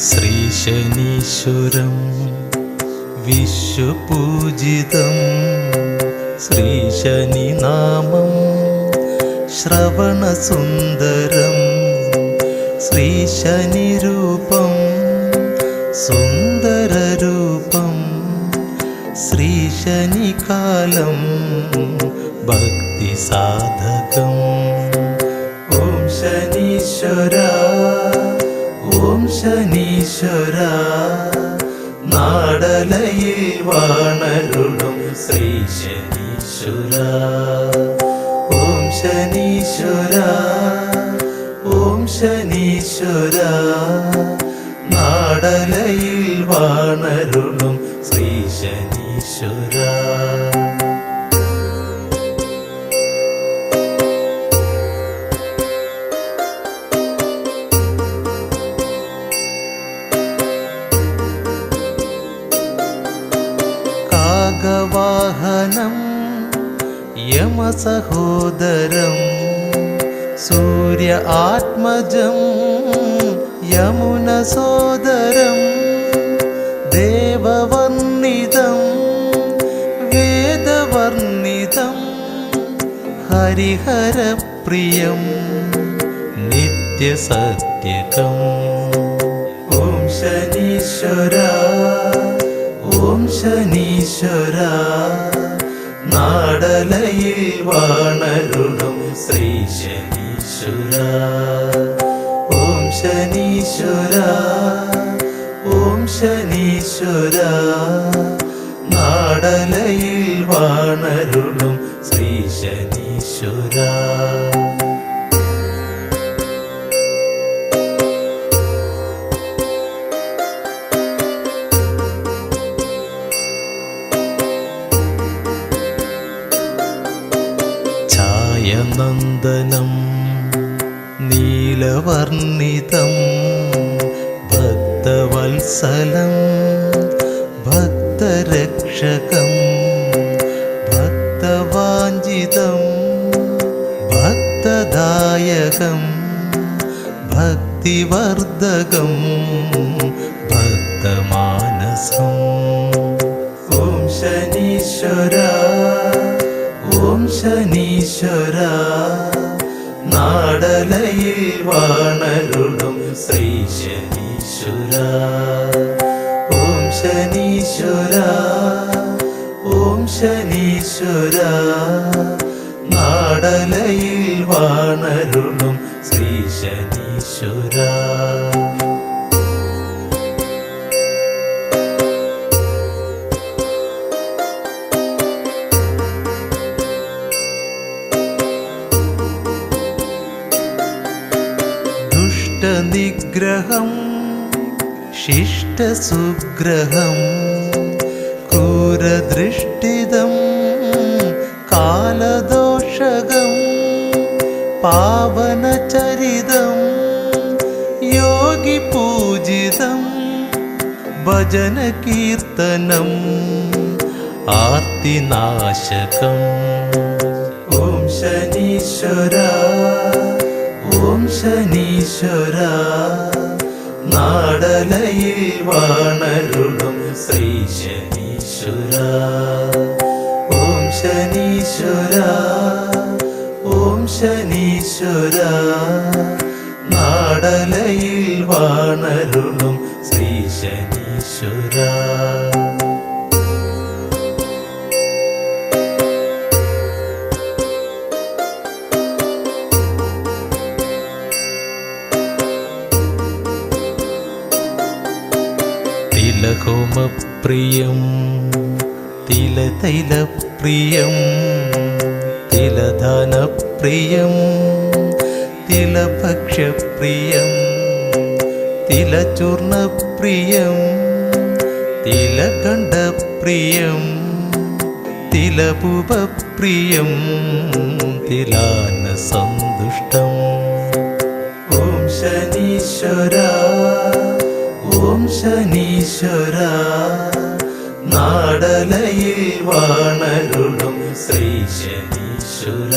ശ്രീശനീശ്വരം വിശ്വപൂജിതം. ശ്രീശനിനാമം ശ്രവണസുന്ദരം. ശ്രീശനിരൂപം സുന്ദരരൂപം. ശ്രീശനികാലം ഭക്തിസാധകം. ഓം ശനീശ്വര. ഓം ശനീശ്വര നാടലയിൽ വാണരുളും ശ്രീ ശനീശ്വര. ഓം ശനീശ്വര ഓം ശനീശ്വര നാടലയിൽ വാണരുളും ശ്രീ ശനീശ്വര. കാകവാഹനം യമസഹോദരം സൂര്യ ആത്മജം യമുനസോദരം ദേവവർണിതം വേദവർണിതം ഹരിഹരപ്രിയം നിത്യസത്യകം ഓം ശനീശ്വര. ഓം ശനീശ്വര നാടലയിൽ വാണരുളും ശ്രീ ശനീശ്വര ഓം ശനീശ്വര ഓം ശനീശ്വര നാടലയിൽ വാണരുളും ശ്രീ ശനീശ്വര ഛായനന്ദനം നീലവർണിതം ഭക്തവത്സലം ഭക്തരക്ഷകം ഭക്തവാഞ്ചിതം ഭക്തദായകം ഭക്തിവർദ്ധകം ഭക്തമാനസം. ഓം ശനീശ്വര. ഓം ശനീശ്വര നാടലയിൽ വാണരുളും ശ്രീ ശനീശ്വര. ഓം ശനീശ്വര ഓം ശനീശ്വര നാടലയിൽ വാണരുളും ശ്രീ ശനീശ്വര. ദുഷ്ടനിഗ്രഹം ശിഷ്ടസുഗ്രഹം ക്രൂരദൃഷ്ടിതം കാലദോഷകം പാവനചരിതം യോഗിപൂജിതം ഭജനകീർത്തനം ആർത്തിനാശകം. ഓം ശനീശ്വര. ഓം ശനീശ്വര നാടലയിൽ വാണരുളും ശ്രീ ശനീശ്വര ഓം ശനീശ്വര ഓം ശനീശ്വര നാടലയിൽ വാണരുളും ശ്രീ ശനീശ്വര തിലഹോമപ്രിയം തിലതൈലപ്രിയം തിലധാനപ്രിയം തിലഭക്ഷ്യപ്രിയം തിലചൂർണപ്രിയം തിലകണ്ഠപ്രിയം തിലപൂപപ്രിയം തിലാനസന്തുഷ്ടം. ഓം ശനീശ്വര ശനീശ്വര നാടലയിൽ വാണരുളും ശ്രീ ശനീശ്വര.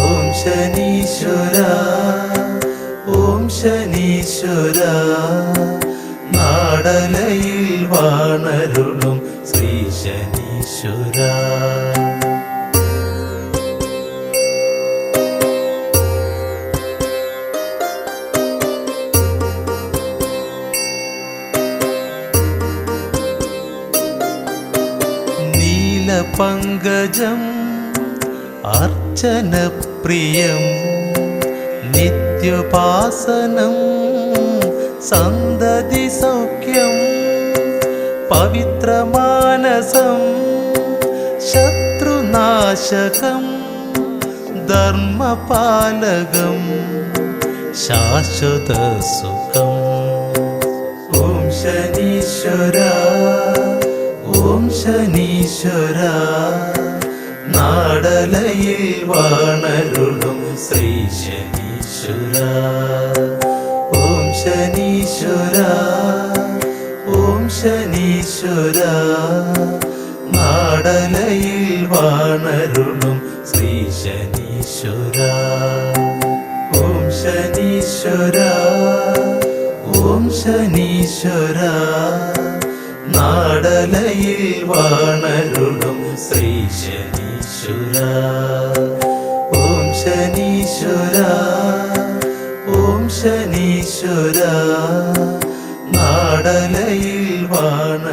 ഓം ശനീശ്വര ഓം ശനീശ്വര നാടലയിൽ വാണരുളും ശ്രീ ശനീശ്വര. നീലപങ്കജം അർച്ചനപ്രിയം നിത്യോപാസനം സന്തതി സൗഖ്യം പവിത്രമാനസം ശത്രുനാശകം ധർമ്മപാലകം ശാശ്വത സുഖം ഓം ശനീശ്വര. ശനീശ്വര നാടലയിൽ വാണരുളും ശ്രീ ശനീശ്വര. ഓം ശനീശ്വര ഓം ശനീശ്വര നാടലയിൽ വാണരുളും ശ്രീ ശനീശ്വര. ഓം ശനീശ്വര ഓം ശനീശ്വര. നാടലയിൽ വാണരുളും ശ്രീ ശനീശ്വര. ഓം ശനീശ്വര ഓം ശനീശ്വര. നാടലയിൽ വാണ